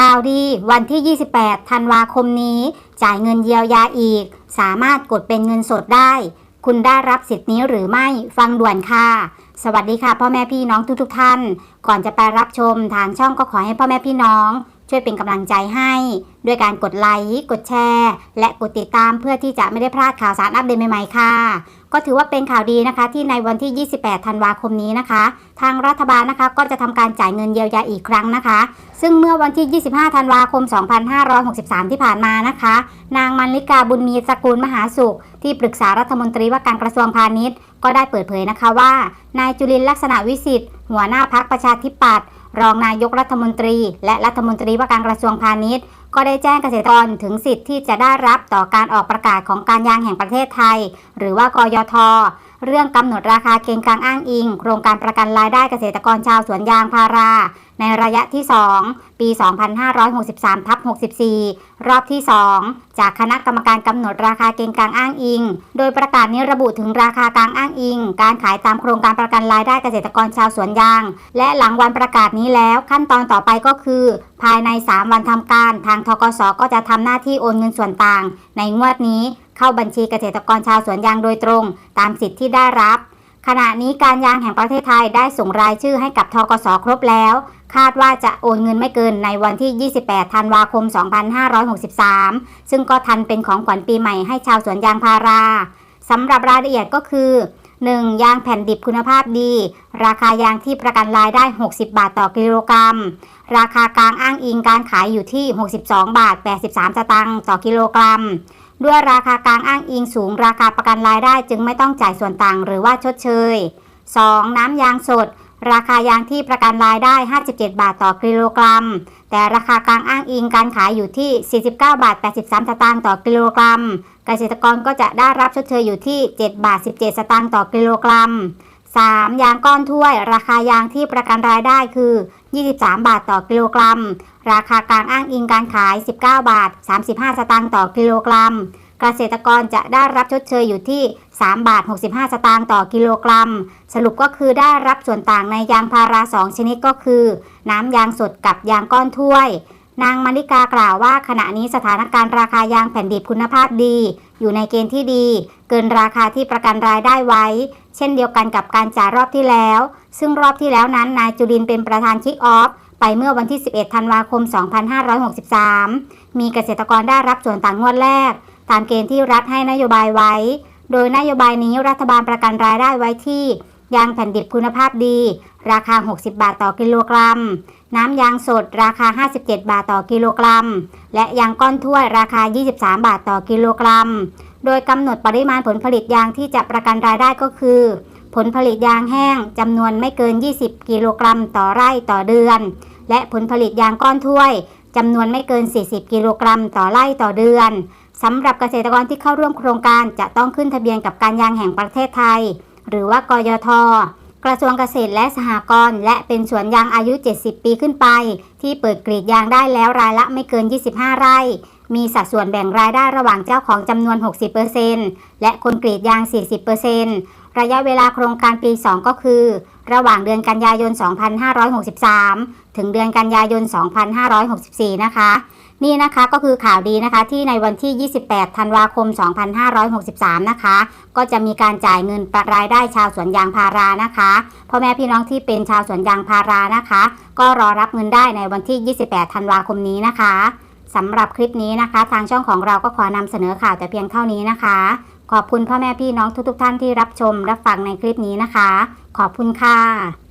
ข่าวดีวันที่ 28 ธันวาคมนี้ จ่ายเงินเยียวยาอีก สามารถกดเป็นเงินสดได้ คุณได้รับสิทธิ์นี้หรือไม่ฟังด่วนค่ะ สวัสดีค่ะพ่อแม่พี่น้องทุกๆทท่าน ก่อนจะไปรับชมทางช่องก็ขอให้พ่อแม่พี่น้อง ช่วยเป็นกำลังใจให้ ด้วยการกดไลค์ กดแชร์ และกดติดตามเพื่อที่จะไม่ได้พลาดข่าวสารอัปเดตใหม่ๆค่ะ ก็ถือว่าเป็นข่าวดีนะคะ ที่ในวันที่ 28 ธันวาคมนี้นะคะ ทางรัฐบาลนะคะก็จะทำการจ่ายเงินเยียวยาอีกครั้งนะคะ ซึ่งเมื่อวันที่ 25 ธันวาคม 2563 ที่ผ่านมานะคะ นางมันลิกาบุญมีสกุลมหาสุข ที่ปรึกษารัฐมนตรีว่าการกระทรวงพาณิชย์ ก็ได้เปิดเผยนะคะว่า นายจุลินลักษณะวิสิทธิ์หัวหน้าพักประชาธิปัตย์ รองนายกรัฐมนตรี และรัฐมนตรีว่าการกระทรวงพาณิชย์ ก็ได้แจ้งเกษตรกรถึงสิทธิ์ที่จะได้รับต่อการออกประกาศของการยางแห่งประเทศไทย หรือว่ากยท เรื่องกำหนดราคาเกณฑ์กลางอ้างอิง โครงการประกันรายได้เกษตรกรชาวสวนยางพารา ในระยะที่ 2 ปี 2563ทับ64 รอบที่ 2 จากคณะกรรมการกำหนดราคาเกณฑ์กลางอ้างอิง โดยประกาศนี้ระบุถึงราคากลางอ้างอิง การขายตามโครงการประกันรายได้เกษตรกรชาวสวนยาง และหลังวันประกาศนี้แล้วขั้นตอนต่อไปก็คือ ภายใน 3 วันทำการ ทางทกสก็จะทำหน้าที่โอนเงินส่วนต่าง ในงวดนี้เข้าบัญชีเกษตรกรชาวสวนยางโดยตรง ตามสิทธิ์ที่ได้รับ ขณะนี้การยางแห่งประเทศไทยได้ส่งรายชื่อให้กับทกสครบแล้ว คาดว่าจะโอนเงินไม่เกินในวันที่ 28 ธันวาคม 2563 ซึ่งก็ทันเป็นของขวัญปีใหม่ให้ชาวสวนยางพาราสำหรับรายละเอียดก็คือ 1. ยางแผ่นดิบคุณภาพดี ราคายางที่ประกันรายได้ 60 บาทต่อกิโลกรัม ราคากลางอ้างอิงการขายอยู่ที่ 62 บาท 83 สตางค์ต่อกิโลกรัม ด้วยราคากลางอ้างอิงสูง ราคาประกันรายได้จึงไม่ต้องจ่ายส่วนต่างหรือว่าชดเชย 2. น้ำยางสด ราคายางที่ประกันรายได้ 57 บาทต่อกิโลกรัม แต่ราคากลางอ้างอิงการขายอยู่ที่ 49 บาท 83 สตางค์ต่อกิโลกรัม เกษตรกรก็จะได้รับชดเชยอยู่ที่ 7 บาท 17 สตางค์ต่อกิโลกรัม 3. ยางก้อนถ้วย ราคายางที่ประกันรายได้คือ 23 บาทต่อกิโลกรัม ราคากลางอ้างอิงการขาย 19 บาท 35 สตางค์ต่อกิโลกรัม เกษตรกรจะได้รับชดเชยอยู่ที่ 3 บาท 65 สตางค์ต่อกิโลกรัม สรุปก็คือได้รับส่วนต่างในยางพารา 2 ชนิดก็คือ น้ำยางสดกับยางก้อนถ้วย นางมาริกากล่าวว่าขณะนี้สถานการณ์ราคายางแผ่นดิบคุณภาพดี อยู่ในเกณฑ์ที่ดี เกินราคาที่ประกันรายได้ไว้ เช่นเดียวกันกับการจ่ายรอบที่แล้ว ซึ่งรอบที่แล้วนั้นนายจุลินเป็นประธานคิกออฟไปเมื่อวันที่ 11 ธันวาคม 2563 มีเกษตรกรได้รับส่วนต่างงวดแรก ตามเกณฑ์ที่รัฐให้นโยบายไว้ โดยนโยบายนี้รัฐบาลประกันรายได้ไว้ที่ ยางแผ่นดิบคุณภาพดี ราคา 60 บาทต่อกิโลกรัม น้ำยางสดราคา 57 บาทต่อกิโลกรัม และยางก้อนถ้วยราคา 23 บาทต่อกิโลกรัม โดยกำหนดปริมาณผลผลิตยางที่จะประกันรายได้ก็คือ ผลผลิตยางแห้งจำนวนไม่เกิน 20 กิโลกรัมต่อไร่ต่อเดือน และผลผลิตยางก้อนถ้วยจำนวนไม่เกิน 40 กิโลกรัมต่อไร่ต่อเดือนสำหรับเกษตรกรที่เข้าร่วมโครงการจะต้องขึ้นทะเบียนกับการยางแห่งประเทศไทย หรือว่ากยทกระทรวงเกษตรและสหกรณ์และเป็นสวนยางอายุ 70 ปีขึ้นไป ที่เปิดกรีดยางได้แล้วรายละไม่เกิน 25 ไร่ มีสัดส่วนแบ่งรายได้ระหว่างเจ้าของจำนวน 60%และคนกรีดยาง 40%ระยะเวลาโครงการปี 2 ก็คือ ระหว่างเดือนกันยายน 2563 ถึงเดือนกันยายน 2564 นะคะ นี่นะคะก็คือข่าวดีนะคะที่ในวันที่ 28 ธันวาคม 2563 นะคะ ก็จะมีการจ่ายเงินรายได้ชาวสวนยางพารานะคะพ่อแม่พี่น้องที่เป็นชาวสวนยางพารานะคะ ก็รอรับเงินได้ในวันที่ 28 ธันวาคมนี้นะคะสำหรับคลิปนี้นะคะ ทางช่องของเราก็ขอนำเสนอข่าวแต่เพียงเท่านี้นะคะ ขอบคุณพ่อแม่พี่น้องทุกๆทท่านที่รับชมรับฟังในคลิปนี้นะคะ ขอบคุณค่ะ